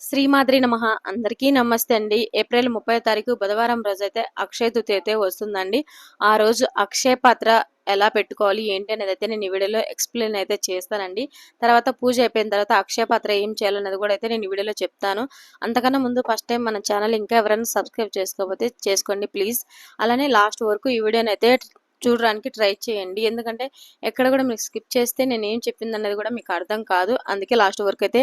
శ్రీమాద్రి నమ. అందరికీ నమస్తే అండి. ఏప్రిల్ ముప్పై తారీఖు బుధవారం రోజైతే అక్షయ తృతీయ అయితే వస్తుందండి. ఆ రోజు అక్షయ పాత్ర ఎలా పెట్టుకోవాలి ఏంటి అనేది అయితే నేను ఈ వీడియోలో ఎక్స్ప్లెయిన్ అయితే చేస్తానండి. తర్వాత పూజ అయిపోయిన తర్వాత అక్షయ పాత్ర ఏం చేయాలనేది కూడా అయితే నేను ఈ వీడియోలో చెప్తాను. అంతకన్నా ముందు ఫస్ట్ టైం మన ఛానల్ ఇంకా ఎవరైనా సబ్స్క్రైబ్ చేసుకోకపోతే చేసుకోండి ప్లీజ్ అలానే లాస్ట్ వరకు ఈ వీడియోని అయితే చూడడానికి ట్రై చేయండి. ఎందుకంటే ఎక్కడ కూడా మీకు స్కిప్ చేస్తే నేను ఏం చెప్పింది అనేది కూడా మీకు అర్థం కాదు. అందుకే లాస్ట్ వరకు అయితే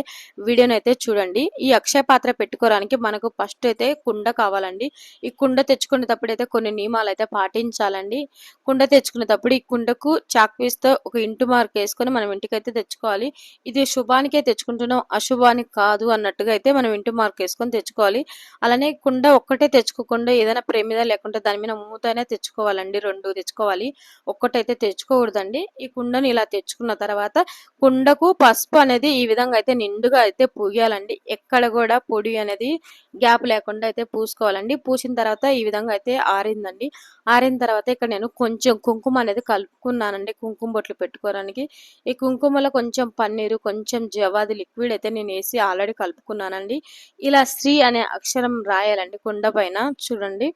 వీడియోని అయితే చూడండి. ఈ అక్షయ పాత్ర పెట్టుకోవడానికి మనకు ఫస్ట్ అయితే కుండ కావాలండి. ఈ కుండ తెచ్చుకునేటప్పుడు అయితే కొన్ని నియమాలు అయితే పాటించాలండి. కుండ తెచ్చుకునేటప్పుడు ఈ కుండకు చాక్పీస్తో ఒక ఇంటు మార్క్ వేసుకొని మనం ఇంటికి అయితే తెచ్చుకోవాలి. ఇది శుభానికే తెచ్చుకుంటున్నాం అశుభానికి కాదు అన్నట్టుగా అయితే మనం ఇంటి మార్క్ వేసుకొని తెచ్చుకోవాలి. అలానే కుండ ఒక్కటే తెచ్చుకోకుండా ఏదైనా ప్రేమిద లేకుంటే దాని మీద మూతైనా తెచ్చుకోవాలండి రెండు తెచ్చుకోవాలి ఒక్కటైతే తెచ్చుకోకూడదండి. ఈ కుండని ఇలా తెచ్చుకున్న తర్వాత కుండకు పసుపు అనేది ఈ విధంగా అయితే నిండుగా అయితే పూయాలండి. ఎక్కడ కూడా పొడి అనేది గ్యాప్ లేకుండా అయితే పూసుకోవాలండి. పూసిన తర్వాత ఈ విధంగా అయితే ఆరిందండి. ఆరిన తర్వాత ఇక్కడ నేను కొంచెం కుంకుమ అనేది కలుపుకున్నానండి. కుంకుమ బొట్లు పెట్టుకోవడానికి. ఈ కుంకుమలో కొంచెం పన్నీరు కొంచెం జవాది లిక్విడ్ అయితే నేను వేసి ఆల్రెడీ కలుపుకున్నానండి. ఇలా శ్రీ అనే అక్షరం రాయాలండి కుండ పైన. చూడండి.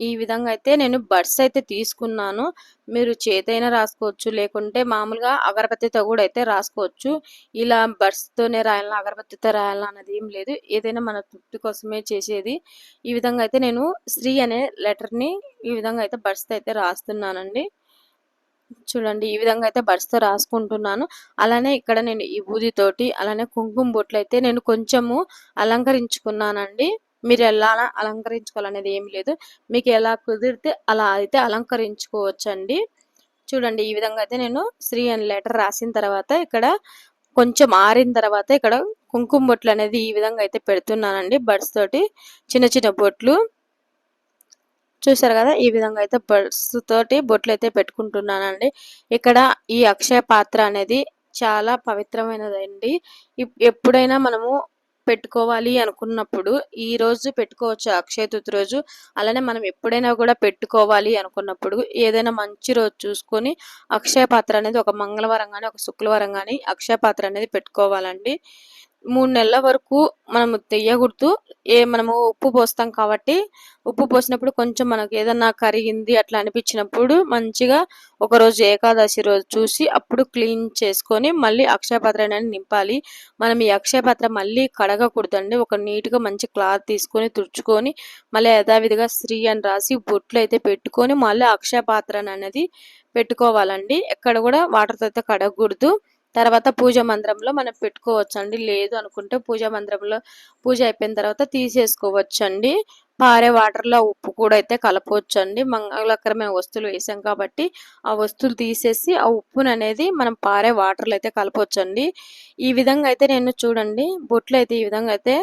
ఈ విధంగా అయితే నేను బడ్స్ అయితే తీసుకున్నాను. మీరు చేతైనా రాసుకోవచ్చు లేకుంటే మామూలుగా అగరబత్తితో కూడా అయితే రాసుకోవచ్చు. ఇలా బడ్స్తోనే రాయాలన్నా అగరబత్తితో రాయాలన్నా అన్నది ఏం లేదు. ఏదైనా మన తృప్తి కోసమే చేసేది. ఈ విధంగా అయితే నేను శ్రీ అనే లెటర్ని ఈ విధంగా అయితే బడ్స్తో అయితే రాస్తున్నానండి. చూడండి ఈ విధంగా అయితే బడ్స్తో రాసుకుంటున్నాను. అలానే ఇక్కడ నేను ఈ బూదితోటి అలానే కుంకుమ బొట్లు అయితే నేను కొంచెము అలంకరించుకున్నానండి. మీరు ఎలా అలంకరించుకోవాలనేది ఏం లేదు. మీకు ఎలా కుదిరితే అలా అయితే అలంకరించుకోవచ్చండి. చూడండి ఈ విధంగా అయితే నేను శ్రీ అని లెటర్ రాసిన తర్వాత ఇక్కడ కొంచెం ఆరిన తర్వాత ఇక్కడ కుంకుమ బొట్లు అనేది ఈ విధంగా అయితే పెడుతున్నానండి బడ్స్ తోటి. చిన్న చిన్న బొట్లు. చూసారు కదా ఈ విధంగా అయితే బడ్స్ తోటి బొట్లు అయితే పెట్టుకుంటున్నానండి. ఇక్కడ ఈ అక్షయ పాత్ర అనేది చాలా పవిత్రమైనదండి. ఎప్పుడైనా మనము పెట్టుకోవాలి అనుకున్నప్పుడు ఈ రోజు పెట్టుకోవచ్చు అక్షయ తృతీయ రోజు. అలానే మనం ఎప్పుడైనా కూడా పెట్టుకోవాలి అనుకున్నప్పుడు ఏదైనా మంచి రోజు చూసుకొని అక్షయ పాత్ర అనేది ఒక మంగళవారం కానీ ఒక శుక్రవారం కానీ అక్షయ పాత్ర అనేది పెట్టుకోవాలండి. మూడు నెలల వరకు మనం తెయ్యకూడదు. ఏ మనము ఉప్పు పోస్తాం కాబట్టి ఉప్పు పోసినప్పుడు కొంచెం మనకు ఏదన్నా కరిగింది అట్లా అనిపించినప్పుడు మంచిగా ఒకరోజు ఏకాదశి రోజు చూసి అప్పుడు క్లీన్ చేసుకొని మళ్ళీ అక్షయపాత్ర అనేది నింపాలి. మనం ఈ అక్షయ పాత్ర మళ్ళీ కడగకూడదండి. ఒక నీట్గా మంచి క్లాత్ తీసుకొని తుడుచుకొని మళ్ళీ యథావిధిగా స్త్రీ అని రాసి బొట్లు అయితే పెట్టుకొని మళ్ళీ అక్షయపాత్ర అనేది పెట్టుకోవాలండి. ఎక్కడ కూడా వాటర్తో అయితే కడగకూడదు. తర్వాత పూజ మందిరంలో మనం పెట్టుకోవచ్చు అండి లేదు అనుకుంటే పూజ మందిరంలో పూజ అయిపోయిన తర్వాత తీసేసుకోవచ్చు అండి పారే వాటర్లో ఉప్పు కూడా అయితే కలపవచ్చు అండి మంగళకరమైన వస్తువులు వేసాం కాబట్టి ఆ వస్తువులు తీసేసి ఆ ఉప్పును అనేది మనం పారే వాటర్లో అయితే కలపవచ్చు అండి ఈ విధంగా అయితే నేను చూడండి. బొట్లు అయితే ఈ విధంగా అయితే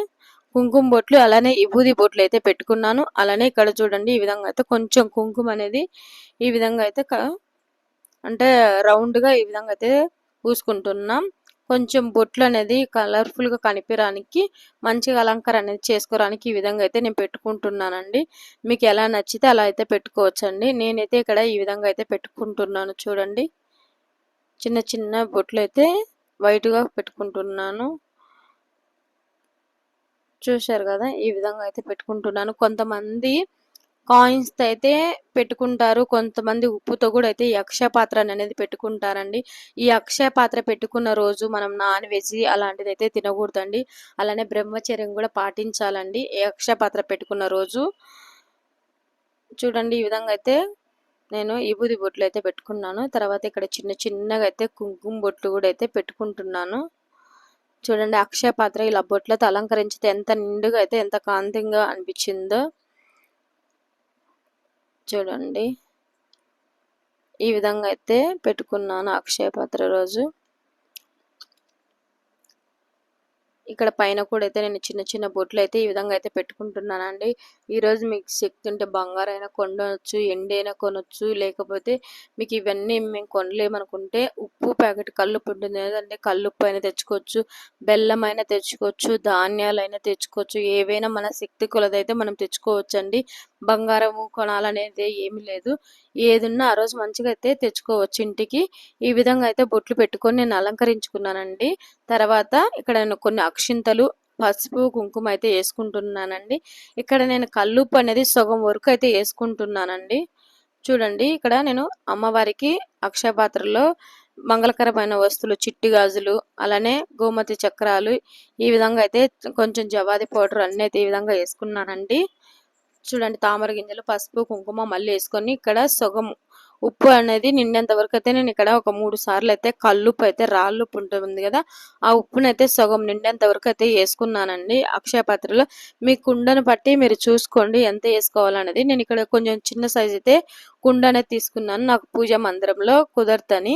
కుంకుమ బొట్లు అలానే విభూది బొట్లు అయితే పెట్టుకున్నాను. అలానే ఇక్కడ చూడండి ఈ విధంగా అయితే కొంచెం కుంకుమ అనేది ఈ విధంగా అయితే అంటే రౌండ్గా ఈ విధంగా అయితే పూసుకుంటున్నాం. కొంచెం బొట్లు అనేది కలర్ఫుల్గా కనిపించడానికి మంచిగా అలంకారం అనేది చేసుకోవడానికి ఈ విధంగా అయితే నేను పెట్టుకుంటున్నానండి. మీకు ఎలా నచ్చితే అలా అయితే పెట్టుకోవచ్చండి. నేనైతే ఇక్కడ ఈ విధంగా అయితే పెట్టుకుంటున్నాను చూడండి. చిన్న చిన్న బొట్లు అయితే వైట్గా పెట్టుకుంటున్నాను. చూశారు కదా ఈ విధంగా అయితే పెట్టుకుంటున్నాను. కొంతమంది కాయిన్స్ అయితే పెట్టుకుంటారు. కొంతమంది ఉప్పుతో కూడా అయితే ఈ అక్షయ పాత్ర అనేది పెట్టుకుంటారండి. ఈ అక్షయ పాత్ర పెట్టుకున్న రోజు మనం నాన్ వెజ్ అలాంటిది అయితే తినకూడదండి. అలానే బ్రహ్మచర్యం కూడా పాటించాలండి. ఈ అక్షయ పాత్ర పెట్టుకున్న రోజు. చూడండి ఈ విధంగా అయితే నేను విభూది బొట్లు అయితే పెట్టుకున్నాను. తర్వాత ఇక్కడ చిన్న చిన్నగా అయితే కుంకుమ బొట్లు కూడా అయితే పెట్టుకుంటున్నాను. చూడండి అక్షయ పాత్ర ఇలా బొట్లతో అలంకరించితే ఎంత నిండుగా అయితే ఎంత కాంతిగా అనిపించిందో. చూడండి. ఈ విధంగా అయితే పెట్టుకున్నాను అక్షయ పాత్ర రోజు. ఇక్కడ పైన కూడా అయితే నేను చిన్న చిన్న బొట్లు అయితే ఈ విధంగా అయితే పెట్టుకుంటున్నానండి. ఈరోజు మీకు శక్తి ఉంటే బంగారైనా కొనవచ్చు ఎండైనా కొనొచ్చు లేకపోతే మీకు ఇవన్నీ మేము కొనలేమనుకుంటే ఉప్పు ప్యాకెట్ కల్లుప్పు ఉంటుంది లేదంటే కల్లుప్పు అయినా తెచ్చుకోవచ్చు బెల్లం అయినా తెచ్చుకోవచ్చు ధాన్యాలైనా తెచ్చుకోవచ్చు ఏవైనా మన శక్తి కొలదైతే మనం తెచ్చుకోవచ్చు అండి బంగారము కొనాలనేది ఏమీ లేదు. ఏదున్నా ఆ రోజు మంచిగా అయితే తెచ్చుకోవచ్చు ఇంటికి. ఈ విధంగా అయితే బొట్లు పెట్టుకొని నేను అలంకరించుకున్నానండి. తర్వాత ఇక్కడ నేను కొన్ని అక్షింతలు పసుపు కుంకుమ అయితే వేసుకుంటున్నానండి. ఇక్కడ నేను కల్లుప్పు అనేది సగం వరకు అయితే వేసుకుంటున్నానండి. చూడండి ఇక్కడ నేను అమ్మవారికి అక్షయ పాత్రలో మంగళకరమైన వస్తువులు చిట్టి గాజులు అలానే గోమతి చక్రాలు ఈ విధంగా అయితే కొంచెం జవాది పౌడర్ అన్నీ అయితే ఈ విధంగా వేసుకున్నానండి. చూడండి తామర గింజలు పసుపు కుంకుమ మళ్ళీ వేసుకొని ఇక్కడ సగం ఉప్పు అనేది నిండేంత వరకు అయితే నేను ఇక్కడ ఒక మూడు సార్లు అయితే కల్లుప్పు అయితే రాళ్ళుప్పు ఉంటుంది కదా ఆ ఉప్పును అయితే సగం నిండేంత వరకు అయితే వేసుకున్నానండి. అక్షయ పాత్రలో మీ కుండను బట్టి మీరు చూసుకోండి ఎంత వేసుకోవాలనేది నేను ఇక్కడ కొంచెం చిన్న సైజ్ అయితే కుండ అనేది తీసుకున్నాను. నాకు పూజ మందిరంలో కుదరతని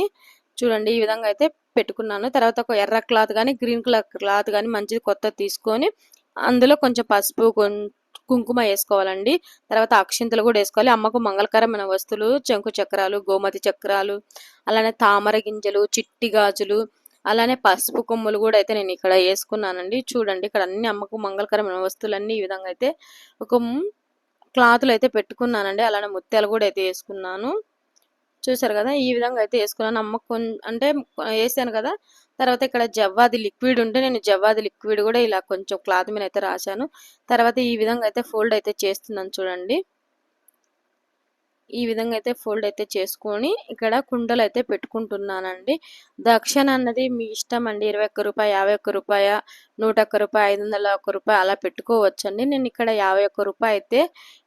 చూడండి ఈ విధంగా అయితే పెట్టుకున్నాను. తర్వాత ఒక ఎర్ర క్లాత్ కానీ గ్రీన్ కలర్ క్లాత్ కానీ మంచిది కొత్త తీసుకొని అందులో కొంచెం పసుపు కుంకుమ వేసుకోవాలండి. తర్వాత అక్షింతలు కూడా వేసుకోవాలి. అమ్మకు మంగళకరమైన వస్తువులు చెంకు చక్రాలు గోమతి చక్రాలు అలానే తామర గింజలు చిట్టి గాజులు అలానే పసుపు కొమ్ములు కూడా అయితే నేను ఇక్కడ వేసుకున్నానండి. చూడండి ఇక్కడ అన్ని అమ్మకు మంగళకరమైన వస్తువులన్నీ ఈ విధంగా అయితే ఒక క్లాత్లు అయితే పెట్టుకున్నానండి. అలానే ముత్యాలు కూడా అయితే వేసుకున్నాను. చూసారు కదా ఈ విధంగా అయితే వేసుకున్నాను. అమ్మ అంటే వేసాను కదా తర్వాత ఇక్కడ జవ్వాది లిక్విడ్ ఉంటే నేను జవ్వాది లిక్విడ్ కూడా ఇలా కొంచెం క్లాత్ మీద అయితే రాశాను. తర్వాత ఈ విధంగా అయితే ఫోల్డ్ అయితే చేస్తున్నాను చూడండి. ఈ విధంగా అయితే ఫోల్డ్ అయితే చేసుకొని ఇక్కడ కుండలు అయితే పెట్టుకుంటున్నానండి. దక్షిణ అన్నది మీ ఇష్టం అండి. ఇరవై ఒక్క రూపాయ యాభై ఒక్క రూపాయ నూట ఒక్క రూపాయి ఐదు వందల ఒక్క రూపాయి అలా పెట్టుకోవచ్చండి. నేను ఇక్కడ యాభై ఒక్క రూపాయి అయితే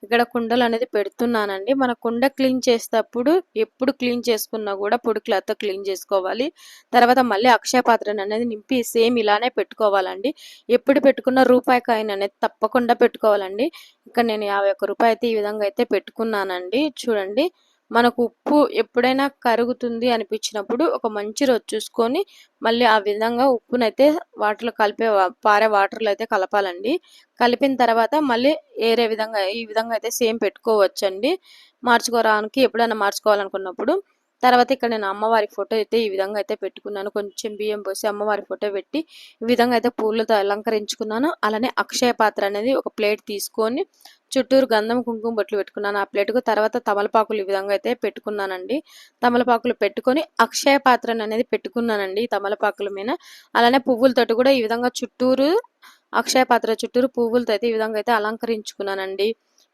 ఇక్కడ కుండలు అనేది పెడుతున్నానండి. మన కుండ క్లీన్ చేసేటప్పుడు ఎప్పుడు క్లీన్ చేసుకున్నా కూడా పొడి క్లాత్తో క్లీన్ చేసుకోవాలి. తర్వాత మళ్ళీ అక్షయ పాత్రను అనేది నింపి సేమ్ ఇలానే పెట్టుకోవాలండి. ఎప్పుడు పెట్టుకున్న రూపాయి కాయిన్ అనేది తప్పకుండా పెట్టుకోవాలండి. ఇక్కడ నేను యాభై ఒక్క రూపాయి అయితే ఈ విధంగా అయితే పెట్టుకున్నానండి. చూడండి. మనకు ఉప్పు ఎప్పుడైనా కరుగుతుంది అనిపించినప్పుడు ఒక మంచి రోజు చూసుకొని మళ్ళీ ఆ విధంగా ఉప్పునైతే వాటర్లో కలిపే పారే వాటర్లో అయితే కలపాలండి. కలిపిన తర్వాత మళ్ళీ వేరే విధంగా ఈ విధంగా అయితే సేమ్ పెట్టుకోవచ్చండి. మార్చుకోవడానికి ఎప్పుడైనా మార్చుకోవాలనుకున్నప్పుడు తర్వాత ఇక్కడ నేను అమ్మవారి ఫోటో అయితే ఈ విధంగా అయితే పెట్టుకున్నాను. కొంచెం బియ్యం పోసి అమ్మవారి ఫోటో పెట్టి ఈ విధంగా అయితే పూలతో అలంకరించుకున్నాను. అలానే అక్షయ పాత్ర అనేది ఒక ప్లేట్ తీసుకొని చుట్టూరు గంధం కుంకుమ బొట్లు పెట్టుకున్నాను. ఆ ప్లేట్కు తర్వాత తమలపాకులు ఈ విధంగా అయితే పెట్టుకున్నానండి. తమలపాకులు పెట్టుకొని అక్షయ పాత్ర అనేది పెట్టుకున్నానండి తమలపాకుల మీద. అలానే పువ్వులతోటి కూడా ఈ విధంగా చుట్టూరు అక్షయ పాత్ర చుట్టూరు పువ్వులతో అయితే ఈ విధంగా అయితే అలంకరించుకున్నానండి.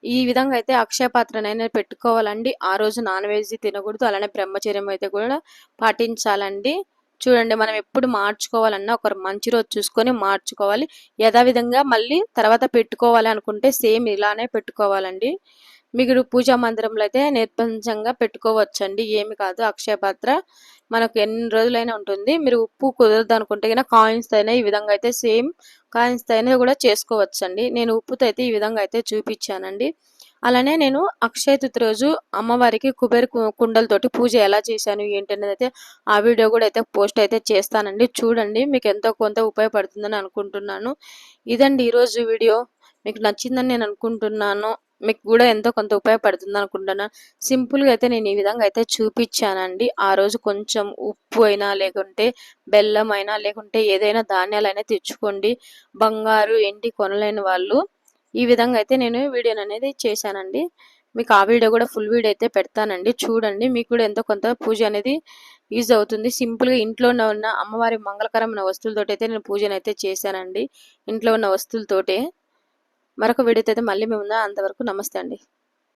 ఈ విధంగా అయితే అక్షయ పాత్రనైనా పెట్టుకోవాలండి. ఆ రోజు నాన్ వెజ్ తినకూడదు అలానే బ్రహ్మచర్యం అయితే కూడా పాటించాలండి. చూడండి మనం ఎప్పుడు మార్చుకోవాలన్నా ఒక మంచి రోజు చూసుకొని మార్చుకోవాలి. యథావిధంగా మళ్ళీ తర్వాత పెట్టుకోవాలి అనుకుంటే సేమ్ ఇలానే పెట్టుకోవాలండి. మీరు పూజా మందిరంలో అయితే నిర్బంధంగా పెట్టుకోవచ్చండి. ఏమి కాదు అక్షయ పాత్ర మనకు ఎన్ని రోజులైనా ఉంటుంది. మీరు ఉప్పు కుదరదు అనుకుంటే కనుక కాయిన్స్ అయినా ఈ విధంగా అయితే సేమ్ కాయిన్స్ అయినా కూడా చేసుకోవచ్చండి. నేను ఉప్పుతో అయితే ఈ విధంగా అయితే చూపించానండి. అలానే నేను అక్షయ రోజు అమ్మవారికి కుబేర కుండలతోటి పూజ ఎలా చేశాను ఏంటి అనేది అయితే ఆ వీడియో కూడా అయితే పోస్ట్ అయితే చేస్తానండి. చూడండి మీకు ఎంతో కొంత ఉపయోగపడుతుందని అనుకుంటున్నాను. ఇదండి ఈరోజు వీడియో. మీకు నచ్చిందని నేను అనుకుంటున్నాను. మీకు కూడా ఎంతో కొంత ఉపయోగపడుతుంది అనుకుంటున్నాను సింపుల్గా అయితే నేను ఈ విధంగా అయితే చూపించానండి. ఆ రోజు కొంచెం ఉప్పు అయినా లేకుంటే బెల్లం అయినా లేకుంటే ఏదైనా ధాన్యాలైనా తెచ్చుకోండి. బంగారు ఎండి కొనలేని వాళ్ళు. ఈ విధంగా అయితే నేను వీడియోని అనేది చేశానండి. మీకు ఆ వీడియో కూడా ఫుల్ వీడియో అయితే పెడతానండి. చూడండి మీకు కూడా ఎంతో కొంత పూజ అనేది యూజ్ అవుతుంది. సింపుల్గా ఇంట్లో ఉన్న అమ్మవారి మంగళకరమైన వస్తువులతో అయితే నేను పూజను అయితే చేశానండి. ఇంట్లో ఉన్న వస్తువులతోటే. మరొక వీడియోతో అయితే మళ్ళీ మేము అంతవరకు నమస్తే అండి.